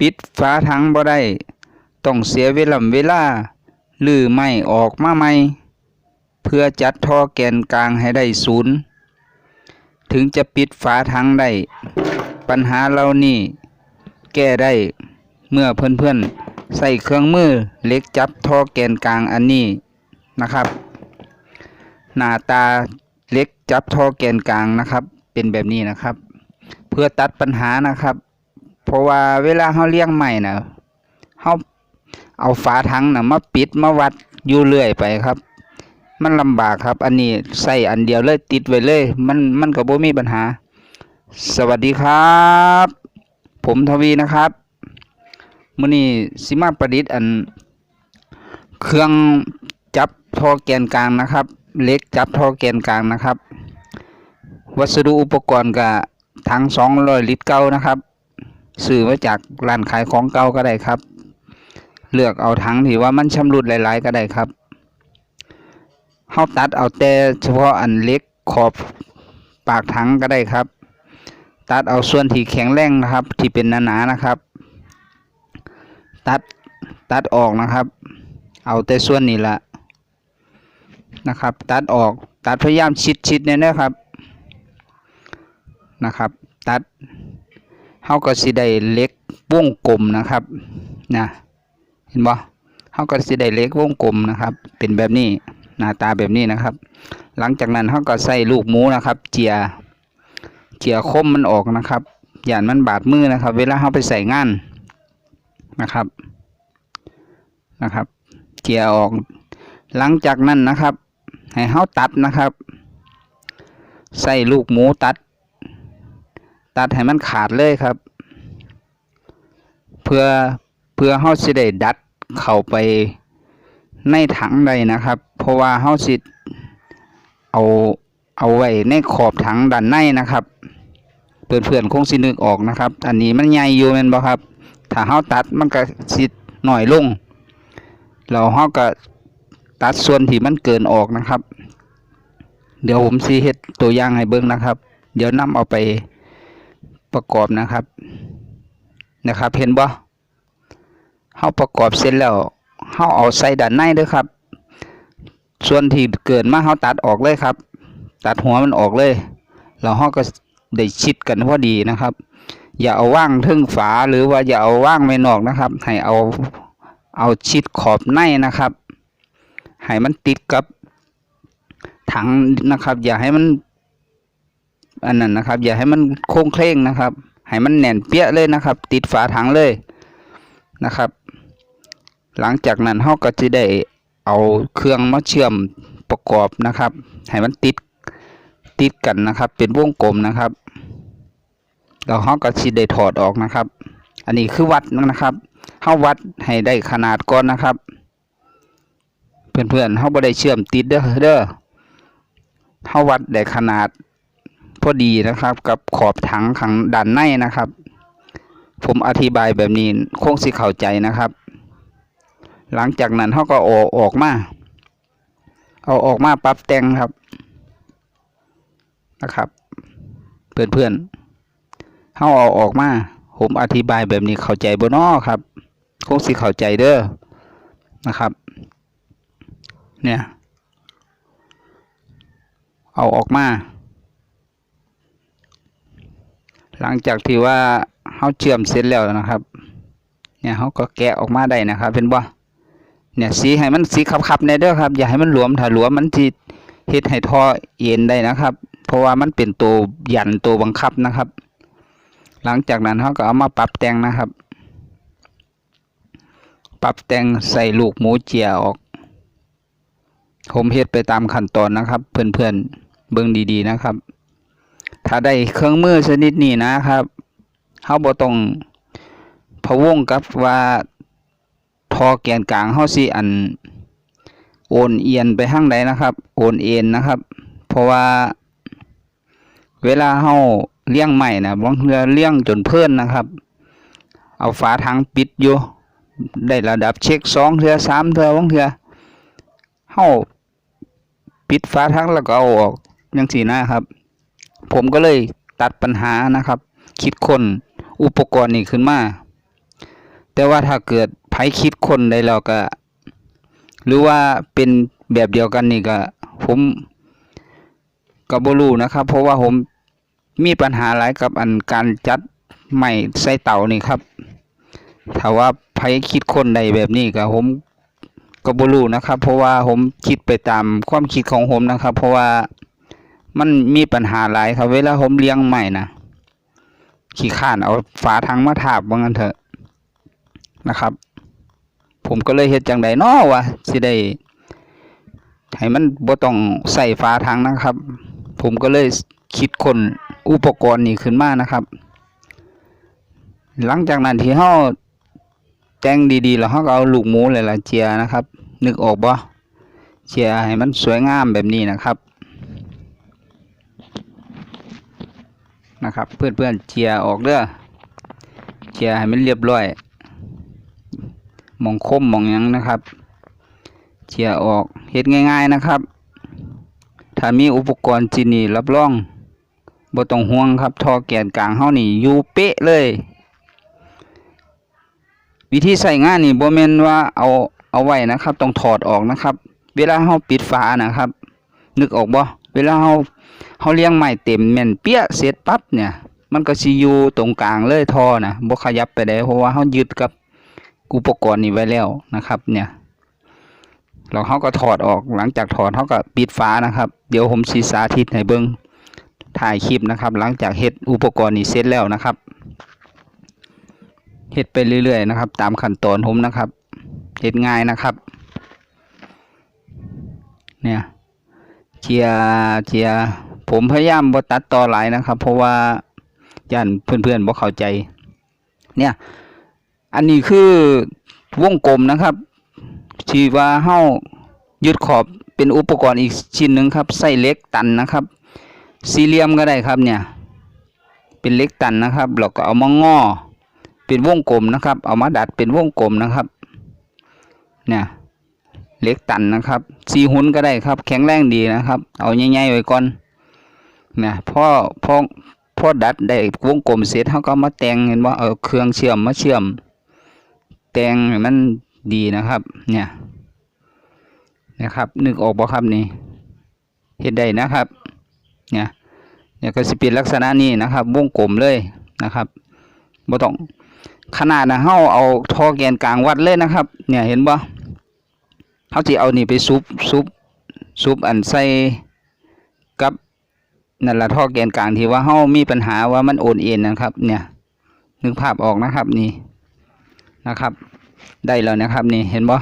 ปิดฝาถังบ่ได้ ต้องเสียเวลาเวลาลือไม่ออกมาใหม่ เพื่อจัดท่อแกนกลางให้ได้ศูนย์ ถึงจะปิดฝาถังได้ ปัญหาเหล่านี้แก้ได้เมื่อเพื่อนๆ ใส่เครื่องมือเล็กจับท่อแกนกลางอันนี้นะครับ หน้าตาเล็กจับท่อแกนกลางนะครับ เป็นแบบนี้นะครับ เพื่อตัดปัญหานะครับ ราะว่าเวลาเฮาเลี้ยงใหม่นะเฮาเอาฝาถังนะมาปิดมาวัดอยู่เรื่อยไปครับ มันลำบากครับ อันนี้ใส่อันเดียวเลยติดไว้เลย มันมันก็บ่มีปัญหา สวัสดีครับ ผมทวีนะครับมื้อนี้สิมาประดิษฐ์อัน เครื่องจับท่อแกนกลางนะครับ เล็กจับท่อแกนกลางนะครับ วัสดุอุปกรณ์กับถัง200ลิตรเก่านะครับ ซื้อมาจากร้านขายของเก่าก็ได้ครับ เลือกเอาถังที่ว่ามันชำรุดหลาย ๆ ก็ได้ครับเฮาตัดเอาแต่เฉพาะอันเล็กขอบปากถังก็ได้ครับ ตัดเอาส่วนที่แข็งแรงนะครับ ที่เป็นหนาๆนะครับ ตัดตัดออกนะครับ เอาแต่ส่วนนี้ละนะครับ ตัดออกตัดพยายามชิดๆเนี่ยนะครับนะครับ ตัด เฮาก็สิได้เล็กวงกลมนะครับนะเห็นบ่เฮาก็สิได้เล็กวงกลมนะครับ เป็นแบบนี้หน้าตาแบบนี้นะครับ หลังจากนั้นเฮาก็ใส่ลูกหมูนะครับ เจียเจียคมมันออกนะครับอย่านมันบาดมือนะครับ เวลาเฮาไปใส่งานนะครับนะครับ เจียออก หลังจากนั้นนะครับ ให้เฮาตัดนะครับ ใส่ลูกหมูตัด ตัดให้มันขาดเลยครับ เพื่อเพื่อเฮาสิได้ดัดเข้าไปในถังได้นะครับ เพราะว่าเฮาสิเอาเอาไว้ในขอบถังด้านในนะครับเพื่อนๆคงสินึกออกนะครับ อันนี้มันใหญ่อยู่แม่นบ่ครับ ถ้าเฮาตัดมันก็สิหน้อยลงแล้วเฮาก็ตัดส่วนที่มันเกินออกนะครับ เดี๋ยวผมสิเฮ็ดตัวอย่างให้เบิ่งนะครับ เดี๋ยวนํเอาไป ประกอบนะครับนะครับ เห็นบ่เฮาประกอบเสร็จแล้วเฮาเอาใส่ด้านในเด้อครับ ส่วนที่เกินมาเฮาตัดออกเลยครับ ตัดหัวมันออกเลยแล้วเฮาก็ได้ชิดกันพอดีนะครับ อย่าเอาว่างทึ่งฝาหรือว่าอย่าเอาว่างไว้นอกนะครับ ให้เอาเอาชิดขอบในนะครับให้มันติดกับถังนะครับ อย่าให้มัน อันนั้นนะครับ อย่าให้มันโค้งเคร่งนะครับให้มันแน่นเปี้ยเลยนะครับ ติดฝาถังเลยนะครับ หลังจากนั้นเราก็จะได้เอาเครื่องมาเชื่อมประกอบนะครับให้มันติดติดกันนะครับ เป็นวงกลมนะครับแล้วเราก็จะได้ถอดออกนะครับ อันนี้คือวัดนะครับเฮาวัดให้ได้ขนาดก่อนนะครับ เพื่อนๆเฮาบ่ได้เชื่อมติดเด้อเด้อเฮาวัดได้ขนาด พอดีนะครับกับขอบถังขังด้านในนะครับ ผมอธิบายแบบนี้คงสิเข้าใจนะครับ หลังจากนั้นเขาก็เอาออกมา เอาออกมาปรับแต่งครับนะครับ เพื่อนเพื่อนเขาเอาออกมา ผมอธิบายแบบนี้เข้าใจบ่นอครับ คงสิเข้าใจเด้อนะครับ เนี่ย เอาออกมา หลังจากที่ว่าเขาเชื่อมเสร็จแล้วนะครับ เนี่ยเขาก็แกะออกมาได้นะครับเป็นบ่เนี่ยสีให้มันสีขับๆในเด้อครับ อย่าให้มันหลวมถ้าหลวมมันที่เฮ็ดให้ท่อเอ็นได้นะครับ เพราะว่ามันเป็นตัวยันตัวบังคับนะครับ หลังจากนั้นเขาก็เอามาปรับแต่งนะครับ ปรับแต่งใส่ลูกหมูเจียออกผมเฮ็ดไปตามขั้นตอนนะครับ เพื่อนๆเบิ่งดีๆนะครับ ถ้าได้เครื่องมือชนิดนี้นะครับเฮาบ่ต้องพะวงกับว่าทอแกนกลางเฮาสิอัน โอนเอียนไปทางใดนะครับ โอนเอ็นนะครับ เพราะว่าเวลาเฮาเลี้ยงใหม่นะบางเทื่อเลี้ยงจนเพิ่นนะครับ เอาฝาถังปิดอยู่ได้ระดับเช็คสองเทื่อสามเทื่อบางเทื่อเฮาปิดฝาถังแล้วก็เอาออกจังซี่นะครับ ผมก็เลยตัดปัญหานะครับ คิดคนอุปกรณ์นี้ขึ้นมา แต่ว่าถ้าเกิดไผคิดคนได้แล้วก็ หรือว่าเป็นแบบเดียวกันนี่ก็ผมก็บ่รู้นะครับ เพราะว่าผมมีปัญหาหลายกับอันการจัดไม้ใส่เต่านี่ครับถ้าว่าไผคิดคนใดแบบนี้ก็ผมก็บ่รู้นะครับ เพราะว่าผมคิดไปตามความคิดของผมนะครับ เพราะว่า มันมีปัญหาหลายครับเวลาผมเลี้ยงไม้นะขี้ข้านเอาฝาถังมาทาบว่างั้นเถอะนะครับ ผมก็เลยเฮ็ดจังไดน้อวะสิได้ให้มันบ่ต้องใส่ฝาถังนะครับ ผมก็เลยคิดคนอุปกรณ์นี้ขึ้นมานะครับ หลังจากนั้นที่เฮาแต่งดีๆ แล้วเฮาก็เอาลูกหมูหลายๆเจียนะครับ นึกออกบ่เจียให้มันสวยงามแบบนี้นะครับ นะครับ เพื่อนๆเจียออกเด้อเจียให้มันเรียบร้อยมองคมมองยังนะครับเจียออกเฮ็ดง่ายๆนะครับ ถ้ามีอุปกรณ์จินี่รับรองบ่ต้องห่วงครับทอแกนกลางเฮานี่อยู่เป๊ะเลย วิธีใส่งานนี่บ่แม่นว่าเอาเอาไว้นะครับ ต้องถอดออกนะครับ เวลาเฮาปิดฝานะครับ นึกออกบ่เวลาเฮา เฮาเลี้ยงไม้เต็มแม่นเปี้ยเสร็จปั๊บเนี่ย มันก็สิอยู่ตรงกลางเลยท่อนะบ่ขยับไปได้เพราะว่าเฮายึดกับอุปกรณ์นี้ไว้แล้วนะครับ เนี่ยแล้วเฮาก็ถอดออกหลังจากถอดเฮาก็ปิดฝานะครับ เดี๋ยวผมสิสาธิตให้เบิ่งถ่ายคลิปนะครับ หลังจากเฮ็ดอุปกรณ์นี้เสร็จแล้วนะครับเฮ็ดไปเรื่อยๆนะครับ ตามขั้นตอนผมนะครับเฮ็ดง่ายนะครับ เนี่ยเจียเจีย ผมพยายามบ่ตัดต่อหลายนะครับ เพราะว่าย่านเพื่อนๆบ่เข้าใจ เนี่ย อันนี้คือวงกลมนะครับที่ว่าเฮ้ายึดขอบเป็นอุปกรณ์อีกชิ้นหนึ่งครับใส่เล็กตันนะครับ สี่เหลี่ยมก็ได้ครับเนี่ย เป็นเล็กตันนะครับเราก็เอามางอเป็นวงกลมนะครับ เอามาดัดเป็นวงกลมนะครับ เนี่ยเล็กตันนะครับ สีหุ่นก็ได้ครับ แข็งแรงดีนะครับ เอาใหญ่ๆไว้ก่อน นี่ยพอพอพอดัดได้วงกลมเสร็จเขาก็มาแต่งเห็นว่าเอาเครื่องเชื่อมมาเชื่อม แต่งมันดีนะครับ เนี่ยนะครับ นึกออกบ่ครับนี่เห็นได้นะครับ เนี่ยเนี่ยก็สิเป็นลักษณะนี้นะครับ วงกลมเลยนะครับบ่ต้องขนาดนะเฮาเอาท่อแกนกลางวัดเลยนะครับ เนี่ยเห็นบ่เฮาสิเอานี่ไปซุบซุบซุบอันใส่กับ นั่นละท่อแกนกลางที่ว่าเฮามีปัญหาว่ามันโอนเอ็นนะครับ เนี่ย นึกภาพออกนะครับนี่นะครับ ได้แล้วนะครับนี่เห็นบ่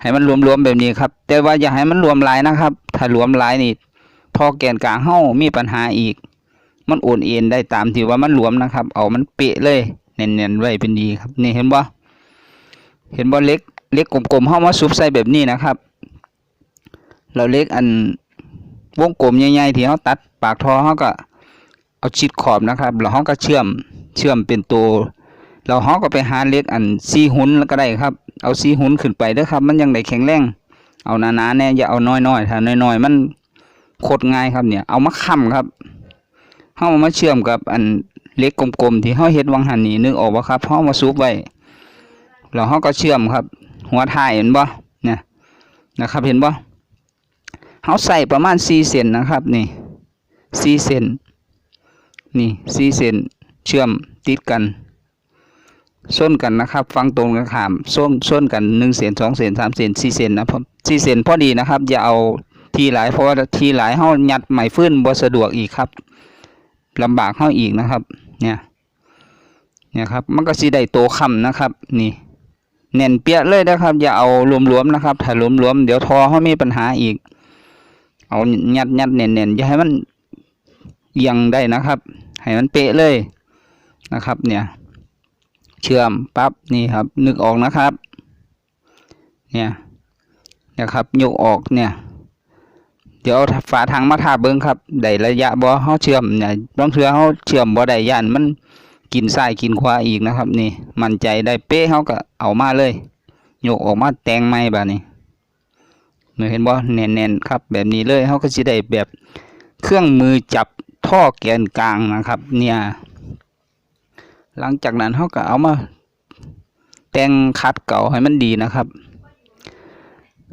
ให้มันรวมๆแบบนี้ครับ แต่ว่าอย่าให้มันรวมหลายนะครับ ถ้ารวมหลายนี่ท่อแกนกลางเฮามีปัญหาอีก มันโอนเอ็นได้ตามที่ว่ามันรวมนะครับ เอามันเปะเลยเน้นๆไว้เป็นดีครับ นี่เห็นบ่เห็นบ่เล็กเล็กกลมๆเฮามาซุบใส่แบบนี้นะครับ เราเล็กอัน วงกลมใหญ่ๆที่เฮาตัดปากท่อเฮาก็เอาชิดขอบนะครับแล้วเฮาก็เชื่อมเชื่อมเป็นตัวเราเฮาก็ไปหาเล็กอันซีหุ่นแล้วก็ได้ครับ เอาซีหุ่นขึ้นไปเด้อครับ มันยังได้แข็งแรงเอาหนาๆแน่อย่าเอาน้อยๆถ้าน้อยๆมันโคตรง่ายครับเนี่ย เอามาค้ำครับเฮาเอามาเชื่อมกับอันเล็กกลมๆที่เฮาเฮ็ดวังหันนี่นึกออกบ่ครับเฮามาซุบไว้แล้วเฮาก็เชื่อมครับ หัวท้ายเห็นบ่เนี่ยนะครับเห็นบ่ เฮาใส่ประมาณ4เซนนะครับนี่4เซนนี่4เซนเชื่อมติดกันส้นกันนะครับ ฟังตรงกันขามส้นส้นกัน1เซน2เซน3เซน4เซนนะครับเซนพอดีนะครับ อย่าเอาทีหลายเพราะว่าทีหลายเฮายัดไหมฟื้นบ่สะดวกอีกครับลำบากเฮาอีกนะครับ เนี่ยเนี่ยครับมันก็สิได้โตคำนะครับ นี่แน่นเปียเลยนะครับ อย่าเอารวมๆนะครับ ถ้ารวมๆเดี๋ยวทอเขามีปัญหาอีก เอายัดยัดเน่นๆอย่าให้มันเอียงได้นะครับ ให้มันเป๊ะเลยนะครับ เนี่ย เชื่อมปั๊บนี่ครับ นึกออกนะครับ เนี่ยนะครับยกออกเนี่ย เดี๋ยวเอาฝาทางมาทาเบิ้งครับได้ระยะบ่เฮาเชื่อมเนี่ยบางเทื่อเฮาเชื่อมบ่ได้ย่านมันกินซ้กินขวาอีกนะครับ นี่ มั่นใจได้เป๊ะเฮาก็เอามาเลยยกออกมาแต่งใหม่บัดนี้ เห็นบ่แน่นๆครับ แบบนี้เลยเฮาก็สิได้แบบเครื่องมือจับท่อแกนกลางนะครับ เนี่ย หลังจากนั้นเฮาก็เอามา แต่งคัดเก่าให้มันดีนะครับ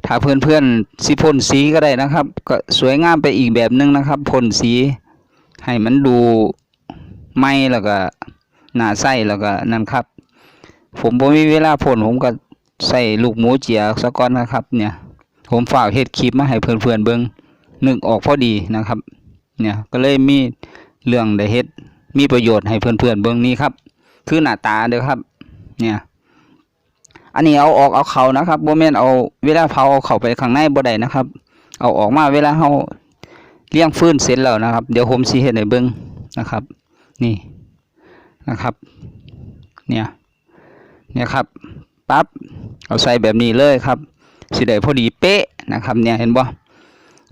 ถ้าเพื่อนๆสิพ่นสีก็ได้นะครับ ก็สวยงามไปอีกแบบหนึงนะครับพ่นสีให้มันดูไหมแล้วก็หน้าใสแล้วก็นั่นครับ ผมบ่มีเวลาพ่นผมก็ใส่ลูกหมูเจียซะก่อนนะครับ เนี่ย ผมฝากเฮ็ดคลิปมาให้เพื่อนๆเบิ่งนึกออกพอดีนะครับ เนี่ยก็เลยมีเรื่องได้เฮ็ดมีประโยชน์ให้เพื่อนๆเบิ่งนี่ครับ คือหน้าตาเด้อครับ เนี่ยอันนี้เอาออกเอาเขานะครับบ่แมนเอาเวลาเผาเอาเขาไปข้างในบ่ได้นะครับ เอาออกมาเวลาเฮาเลี้ยงฟื้นเสร็จแล้วนะครับ เดี๋ยวผมสิเฮ็ดให้เบิ่งนะครับ นี่นะครับ เนี่ยเนี่ยครับปั๊บเอาใส่แบบนี้เลยครับ สิได้พอดีเป๊ะนะครับเนี่ยเห็นบ่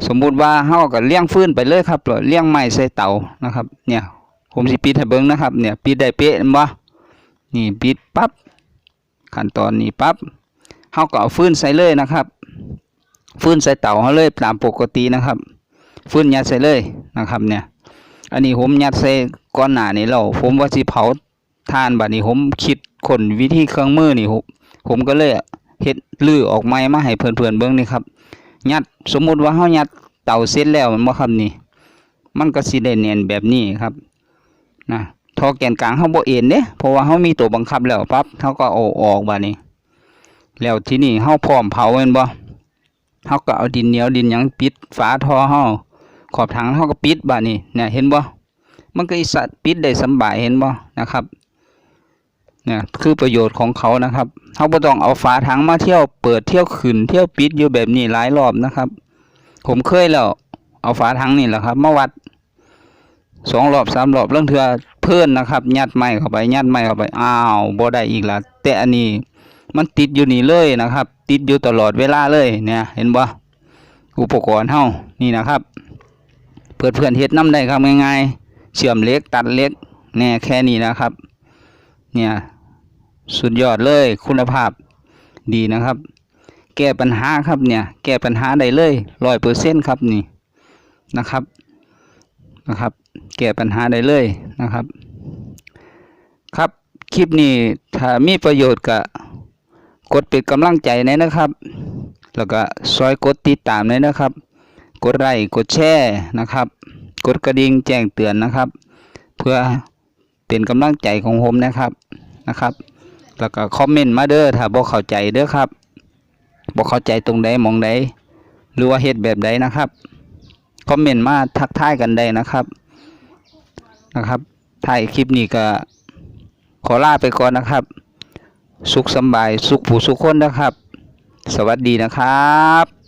สมมุติว่าเฮาก็เลี้ยงฟื้นไปเลยครับเลี้ยงไม้ใส่เตานะครับ เนี่ยผมสิปิดให้เบิ่งนะครับ เนี่ยปิดได้เป๊ะเห็นบ่นี่ปิดปั๊บขั้นตอนนี้ปั๊บเฮาก็เอาฟื้นใส่เลยนะครับฟื้นใส่เตาเฮาเลยตามปกตินะครับ ฟื้นยัดใส่เลยนะครับ เนี่ย อันนี้ผมยัดใส่ก้อนหนานี่แล้วผมว่าสิเผาทานบัดนี้ผมคิดคนวิธีเครื่องมือนี่ผมผมก็เลย เฮ็ดลื้อออกใหม่มาให้เพื่อนๆเบิ่งนี่ครับยัดสมมุติว่าเฮายัดเตาเสร็จแล้วมันบ่ครับนี่ มันก็สิได้เนียนแบบนี้ครับนะทอแกนกลางเฮาบ่เอ็นเด้เพราะว่าเฮามีตัวบังคับแล้วปั๊บเฮาก็เอาออกบัดนี้ แล้วที่นี้เฮาพร้อมเผาแม่นบ่เฮาก็เอาดินเหนียวดินหยังปิดฝาท่อเฮาขอบถังเฮาก็ปิดบัดนี้เนี่ยเห็นบ่มันก็อิสระปิดได้สบายเห็นบ่นะครับ เนี่ยคือประโยชน์ของเขานะครับเขาบ่ต้องเอาฝาถังมาเที่ยวเปิดเที่ยวขึ้นเที่ยวปิดอยู่แบบนี้หลายรอบนะครับ ผมเคยแล้วเอาฝาถังนี่แหละครับมาวัดสองรอบสามรอบเรื่องเถื่อเพื่อนนะครับยัดไม้เข้าไปยัดไม้เข้าไปอ้าวบ่ได้อีกละแต่อันนี้มันติดอยู่นี่เลยนะครับ ติดอยู่ตลอดเวลาเลยเนี่ย เห็นบ่อุปกรณ์เฮานี่นะครับ เพื่อนเพื่อนเฮ็ดน้ำได้ครับง่ายๆเชื่อมเล็กตัดเล็กแน่แค่นี้นะครับ เนี่ย สุดยอดเลยคุณภาพดีนะครับ แก้ปัญหาครับเนี่ย แก้ปัญหาได้เลยร้อยเปอร์เซ็นครับนี่นะครับนะครับ แก้ปัญหาได้เลยนะครับ ครับคลิปนี้ถ้ามีประโยชน์ก็กดเป็นกำลังใจหนอยนะครับ แล้วก็ซอยกดติดตามหนอยนะครับ กดไลค์กดแชร์นะครับ กดกระดิ่งแจ้งเตือนนะครับ เพื่อ เป็นกำลังใจของผมนะครับนะครับ แล้วก็คอมเมนต์มาเด้อถ้าบ่เข้าใจเด้อครับบ่เข้าใจตรงใดมองใดหรือว่าเฮ็ดแบบใดนะครับคอมเมนต์มาทักทายกันได้นะครับนะครับถ่ายคลิปนี้ก็ขอลาไปก่อนนะครับ สุขสบายสุขผู้สุขคนนะครับ สวัสดีนะครับ